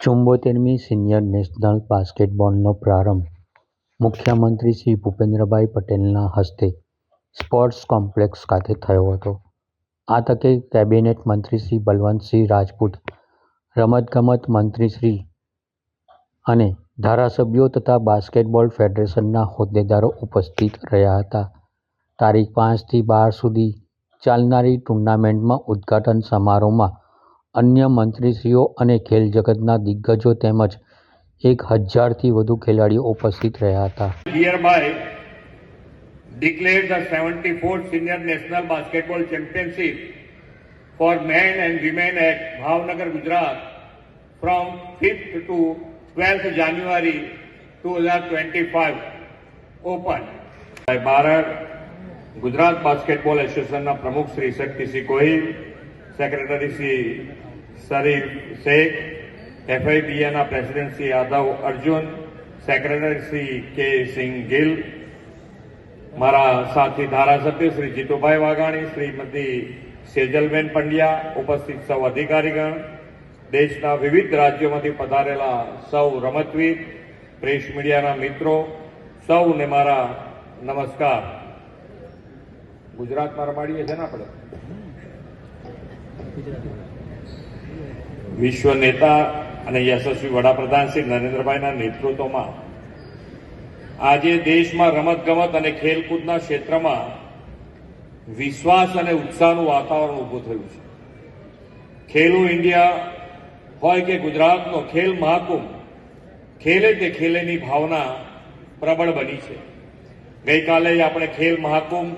ચુંમોતેરમી senior national બાસ્કેટબોલનો પ્રારંભ. મુખ્યમંત્રી શ્રી ભૂપેન્દ્રભાઈ પટેલના હસ્તે સ્પોર્ટ્સ કોમ્પ્લેક્સ ખાતે થયો હતો. આ તકે કેબિનેટ મંત્રી શ્રી બલવંતસિંહ રાજપૂત, રમતગમત મંત્રી શ્રી અને ધારાસભ્યો તથા બાસ્કેટબોલ ફેડરેશનના હોદ્દેદારો ઉપસ્થિત રહ્યા હતા. તારીખ પાંચથી બાર સુધી ચાલનારી ટુર્નામેન્ટમાં ઉદ્ઘાટન સમારોહમાં અન્ય મંત્રીશ્રીઓ અને ખેલ જગતના દિગ્ગજો તેમજ એક હજારથી વધુ ખેલાડીઓ ઉપસ્થિત રહ્યા હતા hereby declare the 74th Senior National Basketball Championship for men and women at Bhavnagar, Gujarat from 5th to 12th January 2025 open. Bharat Gujarat basketball એસોસિએશનના પ્રમુખ Shri Shaktisinh Gohil secretary Shri Sharif Shaikh એફઆઈબીએના president Shri Yadav Arjun, secretary Shri K Singh Gill, મારા સાથી ધારાસભ્ય શ્રી જીતુભાઈ વાઘાણી, શ્રીમતી સેજલબેન પંડ્યા, ઉપસ્થિત સૌ અધિકારીગણ, દેશના વિવિધ રાજ્યોમાંથી પધારેલા સૌ રમતવીર, પ્રેસ મીડિયાના મિત્રો, સૌને મારા નમસ્કાર. ગુજરાતમાં રમાડીએ છે ને આપણે? વિશ્વ નેતા અને યશસ્વી વડાપ્રધાન શ્રી નરેન્દ્રભાઈના નેતૃત્વમાં આજે દેશમાં રમતગમત અને ખેલકૂદના ક્ષેત્રમાં વિશ્વાસ અને ઉત્સાહનું વાતાવરણ ઊભું થયું છે. ખેલો ઇન્ડિયા હોય કે ગુજરાતનો ખેલ મહાકુંભ, ખેલે તે ખેલેની ભાવના પ્રબળ બની છે. ગઈકાલે આપણે ખેલ મહાકુંભ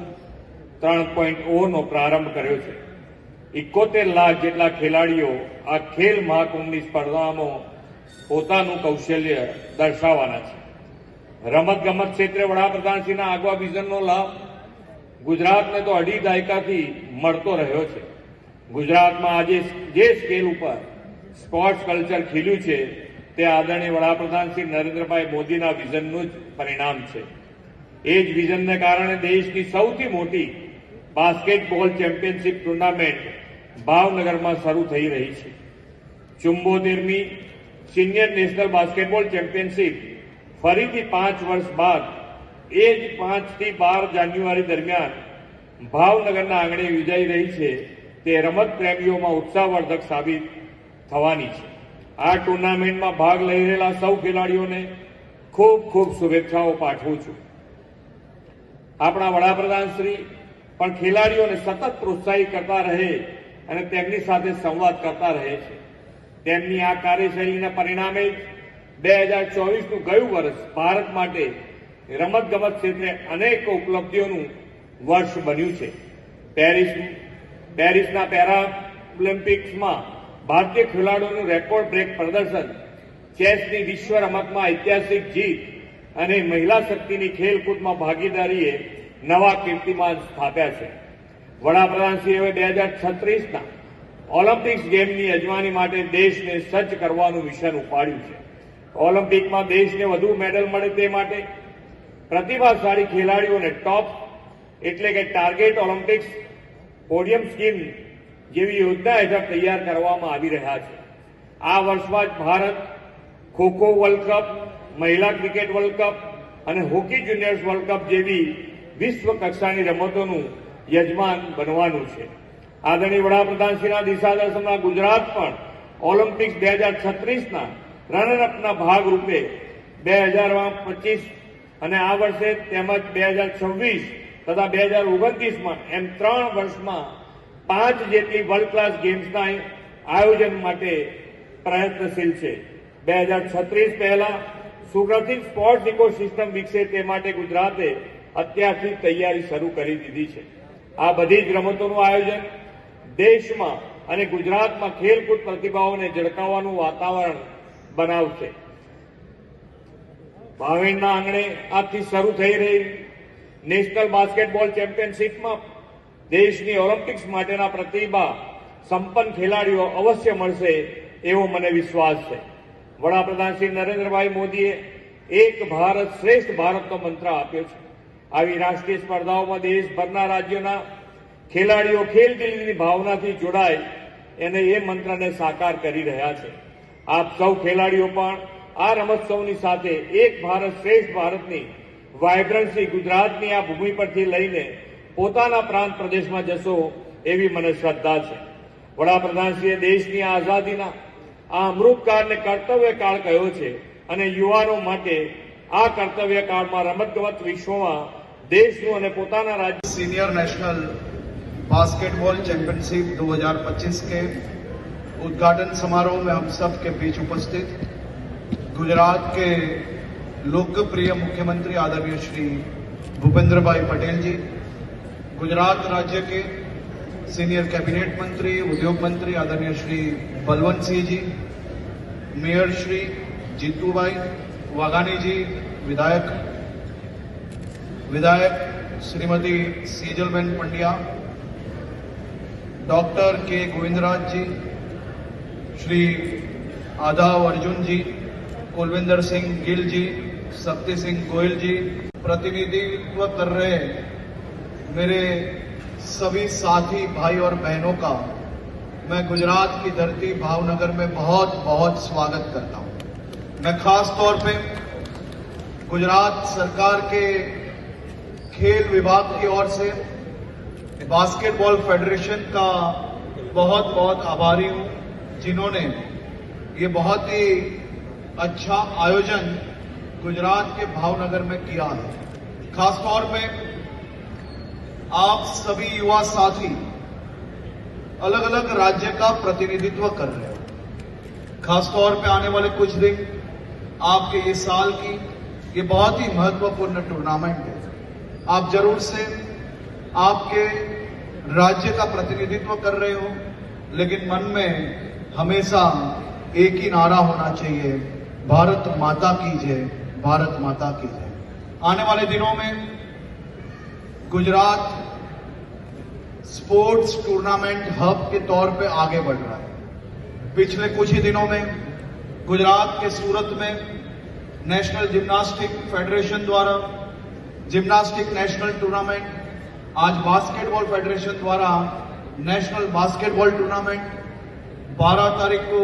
ત્રણ પોઈન્ટ ઓનો પ્રારંભ કર્યો છે. એકોતેર લાખ જેટલા ખેલાડીઓ આ ખેલ મહાકુંભની સ્પર્ધામાં પોતાનું કૌશલ્ય દર્શાવવાના છે. રમત ગમત ક્ષેત્રે વડાપ્રધાનશ્રીના આગવા વિઝનનો લાભ ગુજરાતને તો અઢી દાયકાથી મળતો રહ્યો છે. ગુજરાતમાં આજે જે સ્કેલ ઉપર સ્પોર્ટ્સ કલ્ચર ખીલ્યું છે, તે આદરણીય વડાપ્રધાન શ્રી નરેન્દ્રભાઈ મોદીના વિઝનનું જ પરિણામ છે. એ જ વિઝનને કારણે દેશની સૌથી મોટી બાસ્કેટબોલ ચેમ્પિયનશિપ ટુર્નામેન્ટ ભાવનગરમાં શરૂ થઈ રહી છે. ચુંબોતેરમી સિનિયર નેશનલ બાસ્કેટબોલ ચેમ્પિયનશિપ ફરીથી પાંચ વર્ષ બાદ, એ જ પાંચથી બાર જાન્યુઆરી દરમિયાન ભાવનગરના આંગણે યોજાઈ રહી છે તે રમત પ્રેમીઓમાં ઉત્સાહવર્ધક સાબિત થવાની છે. આ ટુર્નામેન્ટમાં ભાગ લઈ રહેલા સૌ ખેલાડીઓને ખૂબ ખૂબ શુભેચ્છાઓ પાઠવું છું. આપણા વડાપ્રધાન શ્રી પણ ખેલાડીઓને સતત પ્રોત્સાહિત કરતા રહે અને તેમની સાથે સંવાદ કરતા રહે છે. તેમની આ કાર્યશૈલીના પરિણામે બે હજાર ચોવીસનું ગયું વર્ષ ભારત માટે રમતગમત ક્ષેત્રે અનેક ઉપલબ્ધિઓનું વર્ષ બન્યું છે. પેરિસ પેરિસના પેરા ઓલિમ્પિક્સમાં ભારતીય ખેલાડીઓનું રેકોર્ડ બ્રેક પ્રદર્શન, ચેસની વિશ્વ રમતમાં ઐતિહાસિક જીત અને મહિલા શક્તિની ખેલકૂદમાં ભાગીદારીએ નવા કીર્તિમાન સ્થાપ્યા છે. વડાપ્રધાનશ્રીએ બે હજાર છત્રીસના ઓલિમ્પિક્સ ગેમની યજમાની માટે દેશને સજ્જ કરવાનું મિશન ઉપાડ્યું છે. ઓલિમ્પિકમાં દેશને વધુ મેડલ મળે તે માટે પ્રતિભાશાળી ખેલાડીઓને ટોપ એટલે કે ટાર્ગેટ ઓલિમ્પિક્સ પોડિયમ સ્કીમ જેવી યોજના હેઠળ તૈયાર કરવામાં આવી રહ્યા છે. આ વર્ષમાં જ ભારત ખોખો વર્લ્ડ કપ, મહિલા ક્રિકેટ વર્લ્ડ કપ અને હોકી જુનિયર્સ વર્લ્ડ કપ જેવી વિશ્વ કક્ષાની રમતોનું યજમાન બનવાનું છે. આદરણીય વડાપ્રધાનશ્રીના દિશાદર્શનમાં ગુજરાત પણ ઓલિમ્પિક બે હજાર છત્રીસના રનરઅપના ભાગરૂપે બે હજાર પચીસ અને આ વર્ષે તેમજ બે હજાર છવ્વીસ તથા બે હજાર ઓગણત્રીસમાં એમ ત્રણ વર્ષમાં પાંચ જેટલી વર્લ્ડ ક્લાસ ગેમ્સના આયોજન માટે પ્રયત્નશીલ છે. બે હજાર છત્રીસ પહેલા સુગ્રથિત સ્પોર્ટ્સ ઇકોસિસ્ટમ વિકસે તે માટે ગુજરાતે અત્યારથી તૈયારી શરૂ કરી દીધી છે. આ બધી જ રમતોનું આયોજન દેશમાં અને ગુજરાતમાં ખેલકૂદ પ્રતિભાઓને ઝળકાવવાનું વાતાવરણ બનાવશે. ભાવેણના આંગણે આજથી શરૂ થઈ રહી નેશનલ બાસ્કેટબોલ ચેમ્પિયનશિપમાં દેશની ઓલિમ્પિક્સ માટેના પ્રતિભા સંપન્ન ખેલાડીઓ અવશ્ય મળશે એવો મને વિશ્વાસ છે. વડાપ્રધાન શ્રી નરેન્દ્રભાઈ મોદીએ એક ભારત શ્રેષ્ઠ ભારતનો મંત્ર આપ્યો છે. આવી રાષ્ટ્રીય સ્પર્ધાઓમાં દેશભરના રાજ્યોના ખેલાડીઓ ખેલદિલીની ભાવનાથી જોડાય એને એ મંત્રને સાકાર કરી રહ્યા છે. આપ સૌ ખેલાડીઓ પણ આ રમોત્સવની સાથે એક ભારત શ્રેષ્ઠ ભારતની વાયબ્રન્સી ગુજરાતની આ ભૂમિ પરથી લઈને પોતાના પ્રાંત પ્રદેશમાં જશો એવી મને શ્રદ્ધા છે. વડાપ્રધાનશ્રીએ દેશની આઝાદીના આ અમૃતકાળને કર્તવ્યકાળ કહ્યો છે અને યુવાનો માટે આ કર્તવ્યકાળમાં રમતગમત વિશ્વમાં દેશનું અને પોતાના રાજ્ય सीनियर नेशनल बास्केटबॉल चैंपियनशिप 2025 के उद्घाटन समारोह में हम सब के बीच उपस्थित गुजरात के लोकप्रिय मुख्यमंत्री आदरणीय श्री भूपेंद्र भाई पटेल जी गुजरात राज्य के सीनियर कैबिनेट मंत्री उद्योग मंत्री आदरणीय श्री बलवंत सिंह जी मेयर श्री जीतू भाई वाघानी जी विधायक विधायक श्रीमती सीजलबेन पंड्या, डॉक्टर के गोविंदराज जी, श्री आदाव अर्जुन जी, कुलविंदर सिंह गिल जी शक्ति सिंह गोयल जी, प्रतिनिधित्व कर रहे मेरे सभी साथी, भाई और बहनों का मैं गुजरात की धरती भावनगर में बहुत बहुत स्वागत करता हूँ। मैं खास तौर पे गुजरात सरकार के खेल विभाग की ओर से बास्केटबॉल फेडरेशन का बहुत बहुत आभारी हूँ, जिन्होंने ये बहुत ही अच्छा आयोजन गुजरात के भावनगर में किया है। खासतौर पे आप सभी युवा साथी अलग अलग राज्य का प्रतिनिधित्व कर रहे हो। खासतौर पे आने वाले कुछ दिन, आपके ये साल की ये बहुत ही महत्वपूर्ण टूर्नामेंट है। आप ज़रूर से आपके राज्य का प्रतिनिधित्व कर रहे हो, लेकिन मन में हमेशा एक ही नारा होना चाहिए, भारत माता की जय, भारत माता की जय। आने वाले दिनों में गुजरात स्पोर्ट्स टूर्नामेंट हब के तौर पे आगे बढ़ रहा है। पिछले कुछ ही दिनों में गुजरात के सूरत में नेशनल जिम्नास्टिक फेडरेशन द्वारा जिम्नास्टिक नेशनल टूर्नामेंट आज बास्केटबॉल फेडरेशन द्वारा नेशनल बास्केटबॉल टूर्नामेंट 12 तारीख को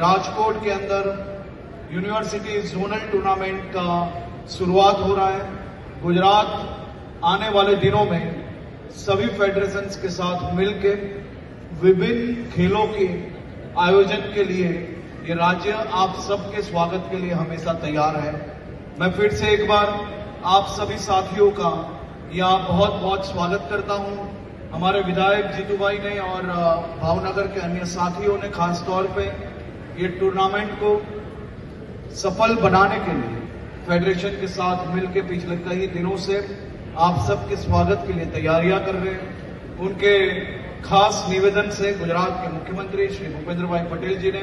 राजकोट के अंदर यूनिवर्सिटी जोनल टूर्नामेंट का शुरुआत हो रहा है। गुजरात आने वाले दिनों में सभी फेडरेशन के साथ मिलकर विभिन्न खेलों के आयोजन के लिए ये राज्य आप सबके स्वागत के लिए हमेशा तैयार है। मैं फिर से एक बार आप सभी साथियों का यहाँ बहुत बहुत स्वागत करता हूँ। हमारे विधायक जीतू भाई ने और भावनगर के अन्य साथियों ने खास तौर पे ये टूर्नामेंट को सफल बनाने के लिए फेडरेशन के साथ मिलकर पिछले कई दिनों से आप सबके स्वागत के लिए तैयारियाँ कर रहे हैं। उनके खास निवेदन से गुजरात के मुख्यमंत्री श्री भूपेंद्र भाई पटेल जी ने